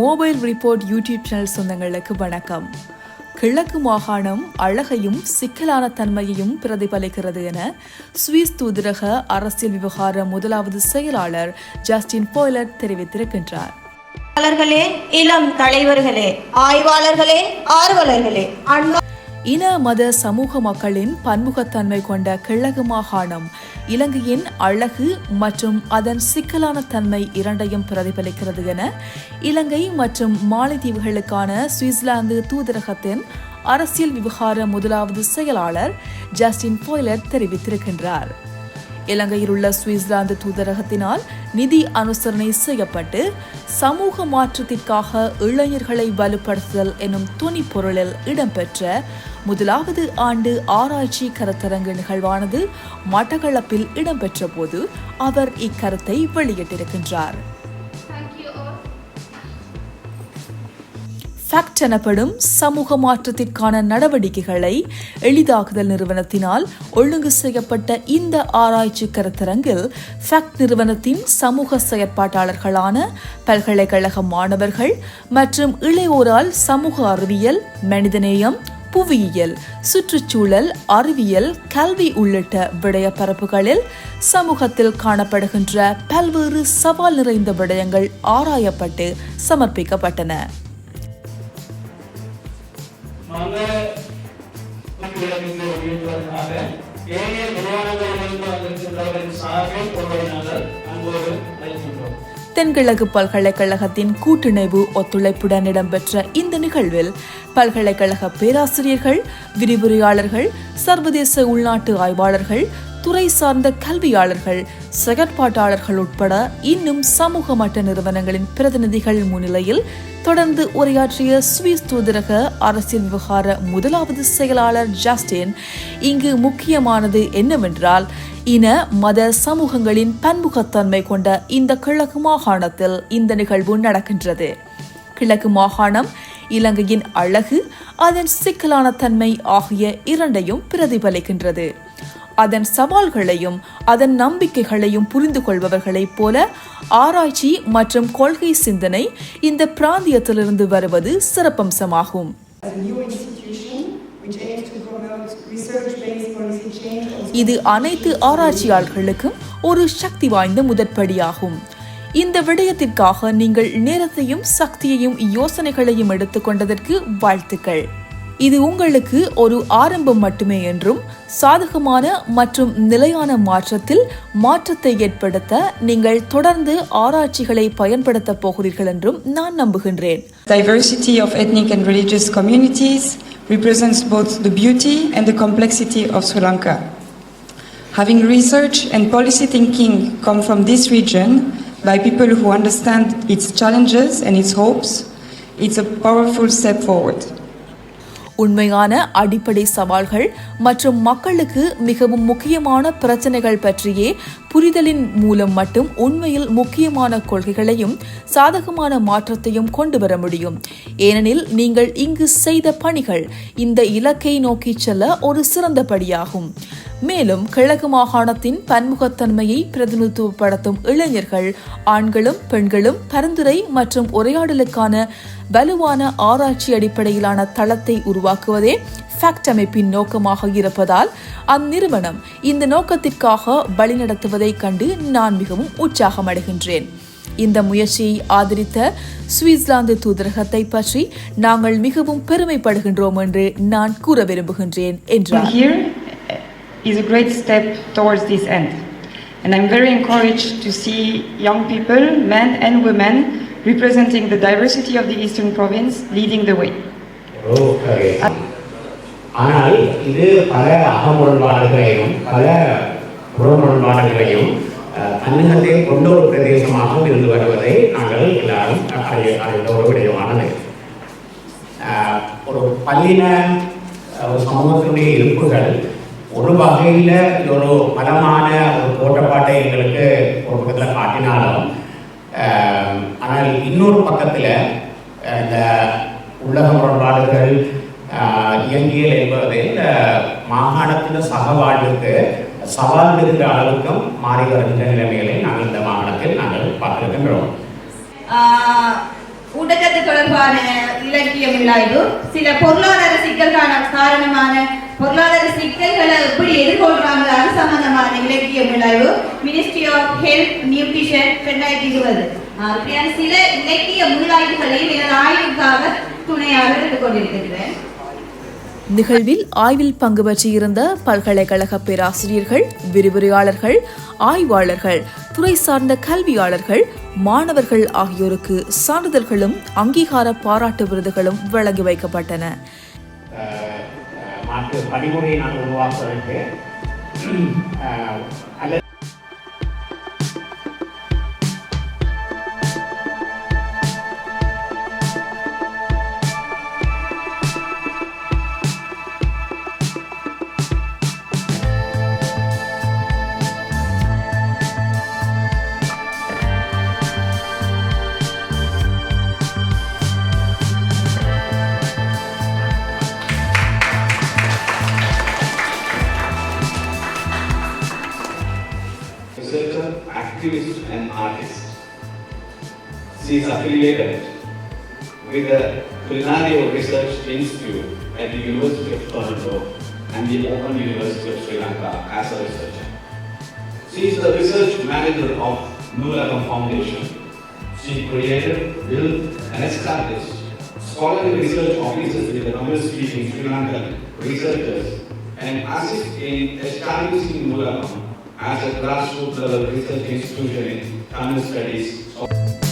Mobile report YouTube channel சொந்தங்களுக்கு வணக்கம். கிழக்கு மாகாணம் அழகையும் சிக்கலான தன்மையையும் பிரதிபலிக்கிறது என சுவிஸ் தூதரக அரசியல் விவகார முதலாவது செயலாளர் ஜஸ்டின் போய்லர் தெரிவித்திருக்கின்றார். இளம் தலைவர்களே ஆய்வாளர்களே ஆர்வலர்களே அண்ணா இன மத சமூக மக்களின் பன்முகத்தன்மை கொண்ட கிழக்கு மாகாணம். இலங்கையின் அழகு மற்றும் அதன் சிக்கலான தன்மை இரண்டையும் பிரதிபலிக்கிறது என இலங்கை மற்றும் மாலைத்தீவுகளுக்கான சுவிட்சர்லாந்து தூதரகத்தின் அரசியல் விவகார முதலாவது செயலாளர் ஜஸ்டின் போய்லர் தெரிவித்திருக்கின்றார். இலங்கையில் உள்ள சுவிட்சர்லாந்து தூதரகத்தினால் நிதி அனுசரணை செய்யப்பட்டு சமூக மாற்றத்திற்காக இளைஞர்களை வலுப்படுத்துதல் எனும் துணி பொருளில் இடம்பெற்ற முதலாவது ஆண்டு ஆராய்ச்சி கருத்தரங்கு நிகழ்வானது மட்டக்களப்பில் இடம்பெற்ற போது அவர் இக்கருத்தை வெளியிட்டிருக்கின்றார். ஃபேக்ட் எனப்படும் சமூக மாற்றத்திற்கான நடவடிக்கைகளை எளிதாக்குதல் நிறுவனத்தினால் ஒழுங்கு செய்யப்பட்ட இந்த ஆராய்ச்சி கருத்தரங்கில் ஃபேக்ட் நிறுவனத்தின் சமூக செயற்பாட்டாளர்களான பல்கலைக்கழக மாணவர்கள் மற்றும் இளையோரால் சமூக அறிவியல் மனிதநேயம் புவியியல் சுற்றுச்சூழல் அறிவியல் கல்வி உள்ளிட்ட விடய பரப்புகளில் சமூகத்தில் காணப்படுகின்ற பல்வேறு சவால் நிறைந்த விடயங்கள் ஆராயப்பட்டு சமர்ப்பிக்கப்பட்டன. மங்க இந்த வெளியிடுவதற்காக ஏனைய நிறுவனங்களிலிருந்து வந்திருக்கின்றவரின் சார்பில் ஒருவரை அன்போடு அழைக்கின்றோம் தென்கிழக்கு பல்கலைக்கழகத்தின் கூட்டிணைவு ஒத்துழைப்புடன் இடம்பெற்ற இந்த நிகழ்வில் பல்கலைக்கழக பேராசிரியர்கள் விரிவுரையாளர்கள் சர்வதேச உள்நாட்டு ஆய்வாளர்கள் துறை சார்ந்த கல்வியாளர்கள் செயற்பாட்டாளர்கள் உட்பட இன்னும் சமூக மட்ட நிறுவனங்களின் பிரதிநிதிகள் முன்னிலையில் தொடர்ந்து உரையாற்றிய சுவிஸ் தூதரக அரசியல் விவகார முதலாவது செயலாளர் ஜஸ்டின் இங்கு முக்கியமானது என்னவென்றால் இன மத சமூகங்களின் பன்முகத்தன்மை கொண்ட இந்த கிழக்கு மாகாணத்தில் இந்த நிகழ்வு நடக்கின்றது. கிழக்கு மாகாணம் இலங்கையின் அழகு அதன் சிக்கலான தன்மை ஆகிய இரண்டையும் பிரதிபலிக்கின்றது. அதன் சவால்களையும் அதன் நம்பிக்கைகளையும் புரிந்து கொள்பவர்களைப் போல ஆராய்ச்சி மற்றும் கொள்கை சிந்தனை இந்த பிராந்தியத்திலிருந்து வருவது சிறப்பம்சமாகும். இது அனைத்து ஆராய்ச்சியாளர்களுக்கும் ஒரு சக்தி வாய்ந்த முதற்படியாகும். இந்த விடயத்திற்காக நீங்கள் நேரத்தையும் சக்தியையும் யோசனைகளையும் எடுத்துக்கொண்டதற்கு வாழ்த்துக்கள். இது உங்களுக்கு ஒரு ஆரம்பம் மட்டுமே என்றும் சாதகமான மற்றும் நிலையான மாற்றத்தில் மாற்றத்தை ஏற்படுத்த நீங்கள் தொடர்ந்து ஆராய்ச்சிகளை பயன்படுத்தப் போகிறீர்கள் என்றும் நான் நம்புகின்றேன் Diversity of ethnic and religious communities represents both the beauty and the complexity of Sri Lanka. Having research and policy thinking come from this region by people who understand its challenges and its hopes, it's a powerful step forward. உண்மையான அடிப்படை சவால்கள் மற்றும் மக்களுக்கு மிகவும் முக்கியமான பிரச்சனைகள் பற்றியே புரிதலின் மூலம் மட்டும் உண்மையில் முக்கியமான கொள்கைகளையும் சாதகமான மாற்றத்தையும் கொண்டு வர முடியும். ஏனெனில் நீங்கள் இங்கு செய்த பணிகள் இந்த இலக்கை நோக்கி செல்ல ஒரு சிறந்த படியாகும். மேலும் கிழக்கு மாகாணத்தின் பன்முகத்தன்மையை பிரதிநிதித்துவப்படுத்தும் இளைஞர்கள் ஆண்களும் பெண்களும் பரிந்துரை மற்றும் உரையாடலுக்கான வலுவான ஆராய்ச்சி அடிப்படையிலான தளத்தை உருவாக்குவதே ஃபேக்ட் அமைப்பின் நோக்கமாக இருப்பதால் அந்நிறுவனம் இந்த நோக்கத்திற்காக வழிநடத்துவதைக் கண்டு நான் மிகவும் உற்சாகமடைகின்றேன். இந்த முயற்சியை ஆதரித்த சுவிட்சர்லாந்து தூதரகத்தை பற்றி நாங்கள் மிகவும் பெருமைப்படுகின்றோம் என்று நான் கூற விரும்புகின்றேன் என்றார். is a great step towards this end. And I'm very encouraged to see young people, men and women, representing the diversity of the Eastern Province, leading the way. Okay. ஆனால் இது பல அகமுரண்பாடுகளையும் பல புறமுரண்பாடுகளையும் அஹ், தன்னகத்தை கொண்ட ஒரு பிரதேசமாகவும் இருந்து வருவதை நாங்கள் எல்லாரும் அறிய அறிந்த ஒரு விடயமானது அஹ், ஒரு பல்லின அஹ், ஒரு சமூகத்தினுடைய இருப்புகள் ஒரு வகையில் இது ஒரு பலமான ஒரு தோட்டப்பாட்டை எங்களுக்கு ஒரு பக்கத்தில் காட்டினாலும் ஆனால் இன்னொரு பக்கத்தில் இந்த உள்ளக முரண்பாடுகள் இயங்கியல் என்பது இந்த மாகாணத்தின் சகவாழ்வுக்கு சவால் மிகுந்த அளவுக்கும் மாறி வருகின்ற நிலைமைகளை நாங்கள் இந்த மாகாணத்தில் நாங்கள் பார்த்திருக்கின்றோம். ஊட்டச்சத்து தொடர்பான இலக்கியம் விளைவு சில பொருளாதார சிக்கல்கான காரணமான பொருளாதார சிக்கல்களை எப்படி எதிர்கொள்றாங்க அது சம்பந்தமான இலக்கிய விளைவு. மினிஸ்ட்ரி ஆஃப் ஹெல்த் நியூட்ரிஷன் ரெண்டாயிரத்தி இருபது. அப்படியான சில இலக்கிய முன்னாய்வுகளையும் எனது ஆய்வுக்காக துணையாக எடுத்துக் கொண்டிருக்கிறேன் நிகழ்வில் ஆய்வில் பங்கு பெற்றிருந்த பல்கலைக்கழக பேராசிரியர்கள் விரிவுரையாளர்கள் ஆய்வாளர்கள் துறை சார்ந்த கல்வியாளர்கள் மாணவர்கள் ஆகியோருக்கு சான்றிதழ்களும் அங்கீகார பாராட்டு விருதுகளும் வழங்கி வைக்கப்பட்டன. மாற்று படிமுறையை நான் உருவாக்குவதற்கு அல்லது activist, and artist. She is affiliated with the Culinario Research Institute at the University of Toronto and the Open University of Sri Lanka as a researcher. She is the research manager of Nulagam Foundation. She created, built, and established scholarly research offices with the Tamil-speaking Sri Lankan researchers and assist in establishing Nulagam as a grassroots level research institution in Tamil studies.